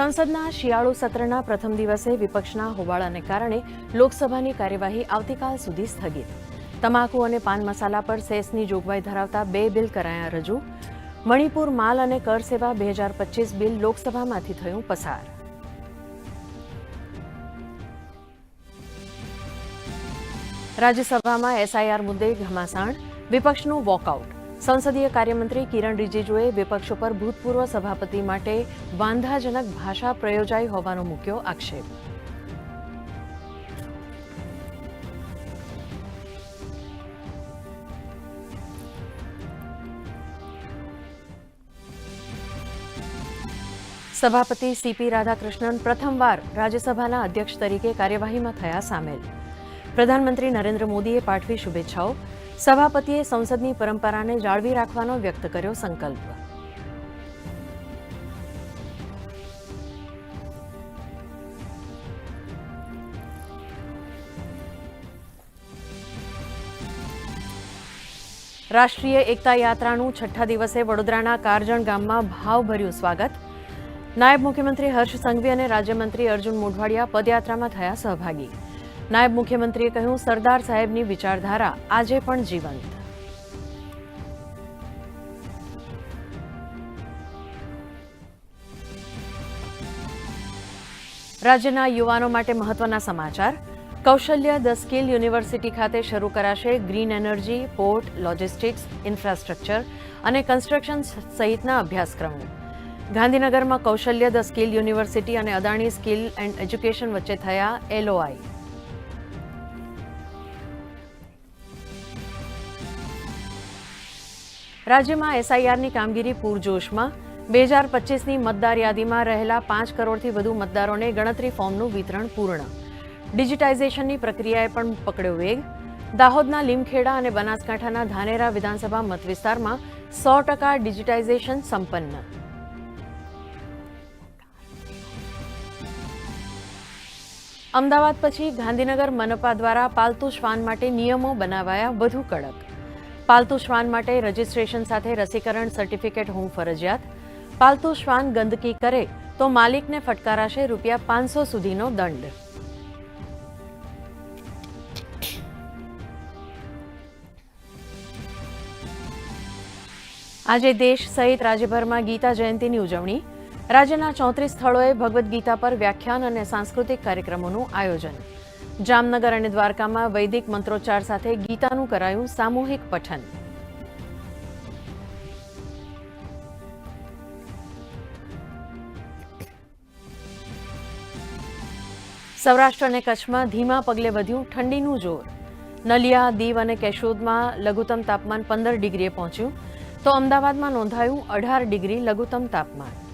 સંસદના શિયાળુ સત્રના પ્રથમ દિવસે વિપક્ષના હોબાળાને કારણે લોકસભાની કાર્યવાહી આવતીકાલ સુધી સ્થગિત. તમાકુ અને પાન મસાલા પર સેસની જોગવાઈ ધરાવતા બે બિલ કરાયા રજૂ. મણિપુર માલ અને કર સેવા બે હજાર પચીસ બિલ લોકસભામાંથી થયું પસાર. રાજ્યસભામાં એસઆઈઆર મુદ્દે ઘમાસાણ, વિપક્ષનું વોકઆઉટ. સંસદીય કાર્યમંત્રી કિરણ રિજિજુએ વિપક્ષ પર ભૂતપૂર્વ સભાપતિ માટે વાંધાજનક ભાષા પ્રયોજાઈ હોવાનો મૂક્યો આક્ષેપ. સભાપતિ સીપી રાધાકૃષ્ણન પ્રથમવાર રાજ્યસભાના અધ્યક્ષ તરીકે કાર્યવાહીમાં થયા સામેલ. પ્રધાનમંત્રી નરેન્દ્ર મોદીએ પાઠવી શુભેચ્છાઓ. સભાપતિએ સંસદની પરંપરાને જાળવી રાખવાનો વ્યક્ત કર્યો સંકલ્પ. રાષ્ટ્રીય એકતા યાત્રાનું છઠ્ઠા દિવસે વડોદરાના કારજણ ગામમાં ભાવભર્યું સ્વાગત. નાયબ મુખ્યમંત્રી હર્ષ સંઘવી અને રાજ્યમંત્રી અર્જુન મોઢવાડિયા પદયાત્રામાં થયા સહભાગી. નાયબ મુખ્યમંત્રીએ કહ્યું, સરદાર સાહેબની વિચારધારા આજે પણ જીવંત. રાજ્યના યુવાનો માટે મહત્વના સમાચાર. કૌશલ્ય ધ સ્કિલ યુનિવર્સિટી ખાતે શરૂ કરાશે green energy, port, logistics, infrastructure અને કન્સ્ટ્રક્શન સહિતના અભ્યાસક્રમો. ગાંધીનગરમાં કૌશલ્ય ધ સ્કિલ યુનિવર્સિટી અને અદાણી સ્કિલ એન્ડ એજ્યુકેશન વચ્ચે થયા એલઓઆઈ રાજ્યમાં એસઆઈઆરની કામગીરી પૂરજોશમાં બે હજાર પચીસની મતદાર યાદીમાં રહેલા પાંચ કરોડથી વધુ મતદારોને ગણતરી ફોર્મનું વિતરણ પૂર્ણ. ડિજિટાઇઝેશનની પ્રક્રિયાએ પણ પકડ્યો વેગ. દાહોદના લીમખેડા અને બનાસકાંઠાના ધાનેરા વિધાનસભા મતવિસ્તારમાં સો ટકા ડિજિટાઇઝેશન સંપન્ન. અમદાવાદ પછી ગાંધીનગર મનપા દ્વારા પાલતુ શ્વાન માટે નિયમો બનાવાયા વધુ કડક. પાલતુ શ્વાન માટે રજીસ્ટ્રેશન સાથે રસીકરણ સર્ટિફિકેટ હોવું ફરજિયાત. પાલતુ શ્વાન ગંદકી કરે તો માલિકને ફટકારાશે રૂપિયા પાંચસો સુધીનો દંડ. આજે દેશ સહિત રાજ્યભરમાં ગીતા જયંતિની ઉજવણી. રાજ્યના ચોત્રીસ સ્થળોએ ભગવદ્ ગીતા પર વ્યાખ્યાન અને સાંસ્કૃતિક કાર્યક્રમોનું આયોજન. જામનગર અને દ્વારકામાં વૈદિક મંત્રોચ્ચાર સાથે ગીતાનું કરાયું સામૂહિક પઠન. સૌરાષ્ટ્ર અને કચ્છમાં ધીમા પગલે વધ્યું ઠંડીનું જોર. નલિયા, દીવ અને કેશોદમાં લઘુત્તમ તાપમાન પંદર ડિગ્રીએ પહોંચ્યું. તો અમદાવાદમાં નોંધાયું અઢાર ડિગ્રી લઘુત્તમ તાપમાન.